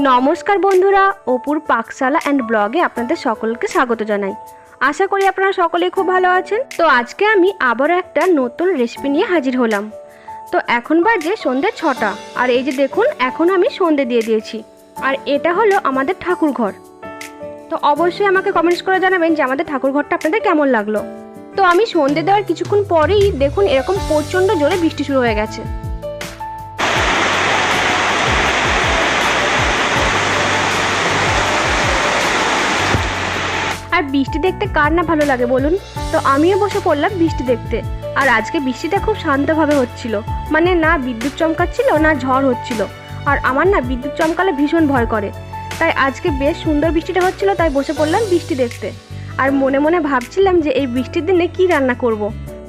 নমস্কার বন্ধুরা, অপুর পাকশালা অ্যান্ড ব্লগে আপনাদের সকলকে স্বাগত জানাই। আশা করি আপনারা সকলেই খুব ভালো আছেন। তো আজকে আমি আবারও একটা নতুন রেসিপি নিয়ে হাজির হলাম। তো এখন বাজে সন্ধ্যে ছটা। আর এই যে দেখুন, এখন আমি সন্ধে দিয়ে দিয়েছি। আর এটা হলো আমাদের ঠাকুর ঘর। তো অবশ্যই আমাকে কমেন্টস করে জানাবেন যে আমাদের ঠাকুর ঘরটা আপনাদের কেমন লাগল। তো আমি সন্ধে দেওয়ার কিছুক্ষণ পরেই দেখুন, এরকম প্রচণ্ড জোরে বৃষ্টি শুরু হয়ে গেছে। আর বৃষ্টি দেখতে কার না ভালো লাগে বলুন? তো আমিও বসে পড়লাম বৃষ্টি দেখতে। আর আজকে বৃষ্টিটা খুব শান্তভাবে হচ্ছিল। মানে না বিদ্যুৎ চমকাচ্ছিল, না ঝড় হচ্ছিল। আর আমার না বিদ্যুৎ চমকালে ভীষণ ভয় করে। তাই আজকে বেশ সুন্দর বৃষ্টিটা হচ্ছিল, তাই বসে পড়লাম বৃষ্টি দেখতে। আর মনে মনে ভাবছিলাম যে এই বৃষ্টির দিনে কি রান্না করব।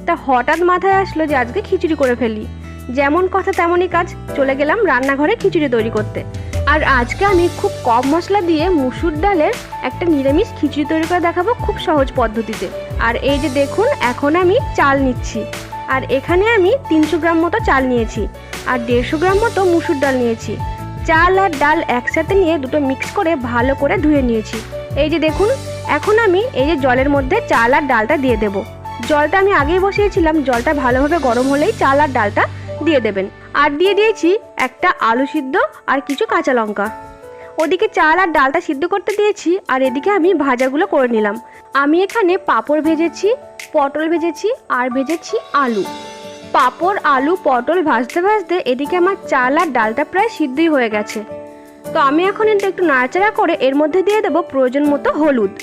তা হঠাৎ মাথায় আসলো যে আজকে খিচুড়ি করে ফেলি। যেমন কথা তেমনই কাজ, চলে গেলাম রান্নাঘরে খিচুড়ি তৈরি করতে। আর আজকে আমি খুব কম মশলা দিয়ে মুসুর ডালের একটা নিরামিষ খিচুড়ি তৈরি করে দেখাবো খুব সহজ পদ্ধতিতে। আর এই যে দেখুন, এখন আমি চাল নিচ্ছি। আর এখানে আমি তিনশো গ্রাম মতো চাল নিয়েছি আর দেড়শো গ্রাম মতো মুসুর ডাল নিয়েছি। চাল আর ডাল একসাথে নিয়ে দুটো মিক্স করে ভালো করে ধুয়ে নিয়েছি। এই যে দেখুন, এখন আমি এই যে জলের মধ্যে চাল আর ডালটা দিয়ে দেব। জলটা আমি আগেই বসিয়েছিলাম, জলটা ভালোভাবে গরম হলেই চাল আর ডালটা দিয়ে দেবেন। আর দিয়ে দিয়েছি একটা আলু সিদ্ধ আর কিছু কাঁচা লঙ্কা। ওদিকে চাল আর ডালটা সিদ্ধ করতে দিয়েছি আর এদিকে আমি ভাজাগুলো করে নিলাম। আমি এখানে পাঁপড় ভেজেছি, পটল ভেজেছি আর ভেজেছি আলু। পাঁপড়, আলু, পটল ভাজতে ভাজতে এদিকে আমার চাল আর ডালটা প্রায় সিদ্ধই হয়ে গেছে। তো আমি এখন এটা একটু নাড়াচাড়া করে এর মধ্যে দিয়ে দেবো প্রয়োজন মতো হলুদ।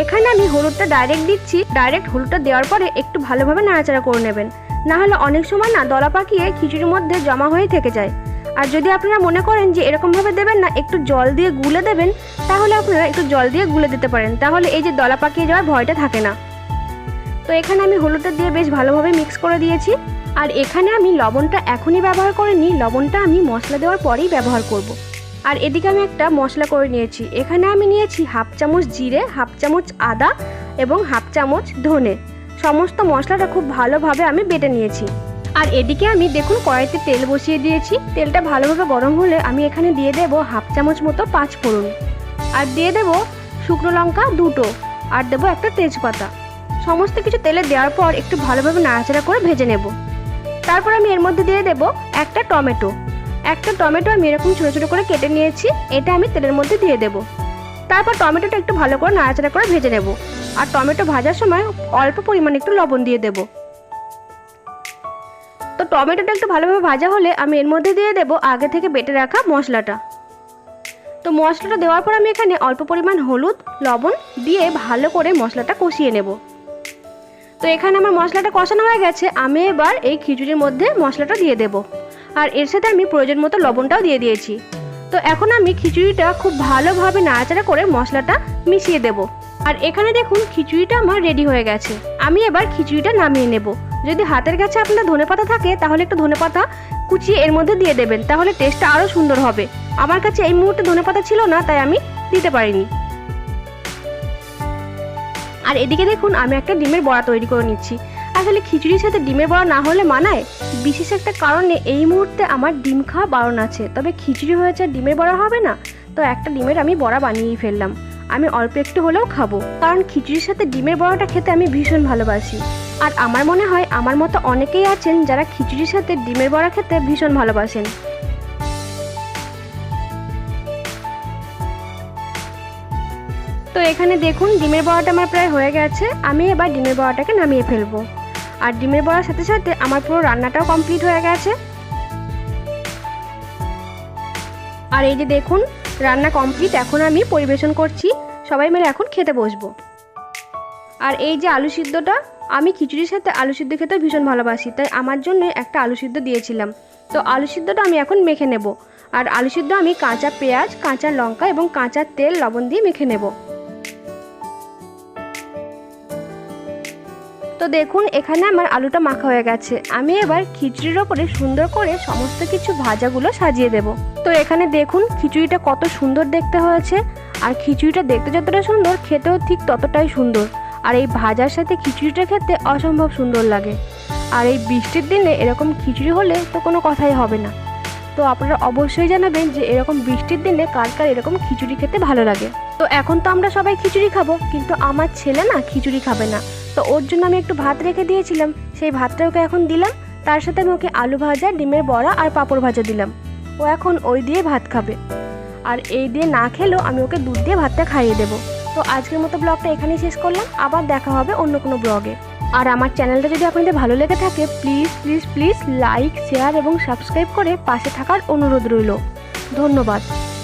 এখানে আমি হলুদটা ডাইরেক্ট দিচ্ছি ডাইরেক্ট হলুদটা দেওয়ার পরে একটু ভালোভাবে নাড়াচাড়া করে নেবেন। না হলে অনেক সময় না, দলা পাকিয়ে খিচুড়ির মধ্যে জমা হয়ে থেকে যায়। আর যদি আপনারা মনে করেন যে এরকমভাবে দেবেন না, একটু জল দিয়ে গুলে দেবেন, তাহলে আপনারা একটু জল দিয়ে গুলে দিতে পারেন। তাহলে এই যে দলা পাকিয়ে যাওয়ার ভয়টা থাকে না। তো এখানে আমি হলুদটা দিয়ে বেশ ভালোভাবে মিক্স করে দিয়েছি। আর এখানে আমি লবণটা এখনই ব্যবহার করিনি, লবণটা আমি মশলা দেওয়ার পরেই ব্যবহার করব। আর এদিকে আমি একটা মশলা করে নিয়েছি। এখানে আমি নিয়েছি হাফ চামচ জিরে, হাফ চামচ আদা এবং হাফ চামচ ধনে। সমস্ত মশলাটা খুব ভালোভাবে আমি বেটে নিয়েছি। আর এদিকে আমি দেখুন কড়াইতে তেল বসিয়ে দিয়েছি। তেলটা ভালোভাবে গরম হলে আমি এখানে দিয়ে দেবো হাফ চামচ মতো পাঁচ ফোড়ন আর দিয়ে দেবো শুকনো লঙ্কা দুটো। আর দেবো একটা তেজপাতা। সমস্ত কিছু তেলে দেওয়ার পর একটু ভালোভাবে নাড়াচাড়া করে ভেজে নেব। তারপর আমি এর মধ্যে দিয়ে দেবো একটা টমেটো। একটা টমেটো আমি এরকম ছোটো ছোটো করে কেটে নিয়েছি, এটা আমি তেলের মধ্যে দিয়ে দেবো। তারপর টমেটোটা একটু ভালো করে নাড়াচাড়া করে ভেজে নেব। আর টমেটো ভাজার সময় অল্প পরিমাণে একটু লবণ দিয়ে দেব। তো টমেটোটা একটু ভালোভাবে ভাজা হলে আমি এর মধ্যে দিয়ে দেব আগে থেকে বেটে রাখা মশলাটা। তো মশলাটা দেওয়ার পর আমি এখানে অল্প পরিমাণ হলুদ, লবণ দিয়ে ভালো করে মশলাটা কষিয়ে নেব। তো এখানে আমার মশলাটা কষানো হয়ে গেছে, আমি এবার এই খিচুড়ির মধ্যে মশলাটা দিয়ে দেব। আর এর সাথে আমি প্রয়োজন মতো লবণটাও দিয়ে দিয়েছি। তো এখন আমি খিচুড়িটা খুব ভালোভাবে নাড়াচাড়া করে মশলাটা মিশিয়ে দেব। আর এখানে দেখুন, খিচুড়িটা আমার রেডি হয়ে গেছে। আমি এবার খিচুড়িটা নামিয়ে নেব। যদি হাতের কাছে আপনার ধনেপাতা থাকে, তাহলে একটু ধনেপাতা কুচিয়ে এর মধ্যে দিয়ে দেবেন, তাহলে টেস্টটা আরও সুন্দর হবে। আমার কাছে এই মুহূর্তে ধনেপাতা ছিল না, তাই আমি দিতে পারিনি। আর এদিকে দেখুন, আমি একটা ডিমের বড়া তৈরি করে নিচ্ছি। আসলে খিচুড়ির সাথে ডিমের বড়া না হলে মানায়? বিশেষ একটা কারণে এই মুহূর্তে আমার ডিম খাওয়া বারণ আছে। তবে খিচুড়ি হয়েছে ডিমের বড়া হবে না? তো একটা ডিমের আমি বড়া বানিয়েই ফেললাম। আমি অল্প একটু হলেও খাব। কারণ খিচুড়ির সাথে ডিমের বড়াটা খেতে আমি ভীষণ ভালোবাসি। আর আমার মনে হয়, আমার মতো অনেকেই আছেন যারা খিচুড়ির সাথে ডিমের বড়া খেতে ভীষণ ভালোবাসেন। তো এখানে দেখুন, ডিমের বড়াটা আমার প্রায় হয়ে গেছে। আমি এবার ডিমের বড়াটাকে নামিয়ে ফেলব। আর ডিমের বড়ার সাথে সাথে আমার পুরো রান্নাটাও কমপ্লিট হয়ে গেছে। আর এই যে দেখুন, রান্না কমপ্লিট, এখন আমি পরিবেশন করছি। সবাই মিলে এখন খেতে বসবো। আর এই যে আলু সিদ্ধটা, আমি খিচুড়ির সাথে আলু সিদ্ধ খেতে ভীষণ ভালোবাসি, তাই আমার জন্য একটা আলু সিদ্ধ দিয়েছিলাম। তো আলু সিদ্ধটা আমি এখন মেখে নেব। আর আলু সিদ্ধ আমি কাঁচা পেঁয়াজ, কাঁচা লঙ্কা এবং কাঁচা তেল, লবণ দিয়ে মেখে নেব। দেখুন, এখানে আমার আলুটা মাখা হয়ে গেছে। আমি এবার খিচুড়ির ওপরে সুন্দর করে সমস্ত কিছু ভাজাগুলো সাজিয়ে দেব। তো এখানে দেখুন, খিচুড়িটা কত সুন্দর দেখতে হয়েছে। আর খিচুড়িটা দেখতে যতটা সুন্দর, খেতেও ঠিক ততটাই সুন্দর। আর এই ভাজার সাথে খিচুড়িটা খেতে অসম্ভব সুন্দর লাগে। আর এই বৃষ্টির দিনে এরকম খিচুড়ি হলে তো কোনো কথাই হবে না। তো আপনারা অবশ্যই জানাবেন যে এরকম বৃষ্টির দিনে কার কার এরকম খিচুড়ি খেতে ভালো লাগে। তো এখন তো আমরা সবাই খিচুড়ি খাব, কিন্তু আমার ছেলে না খিচুড়ি খাবে না। তো ওর জন্য আমি একটু ভাত রেখে দিয়েছিলাম, সেই ভাতটা ওকে এখন দিলাম। তার সাথে আমি ওকে আলু ভাজা, ডিমের বড়া আর পাঁপড় ভাজা দিলাম। ও এখন ওই দিয়ে ভাত খাবে। আর এই দিয়ে না খেলেও আমি ওকে দুধ দিয়ে ভাতটা খাইয়ে দেবো। তো আজকের মতো ব্লগটা এখানেই শেষ করলাম। আবার দেখা হবে অন্য কোনো ব্লগে। আর আমার চ্যানেলটা যদি আপনাদের ভালো লেগে থাকে please please please like share এবং সাবস্ক্রাইব করে পাশে থাকার অনুরোধ রইল। ধন্যবাদ।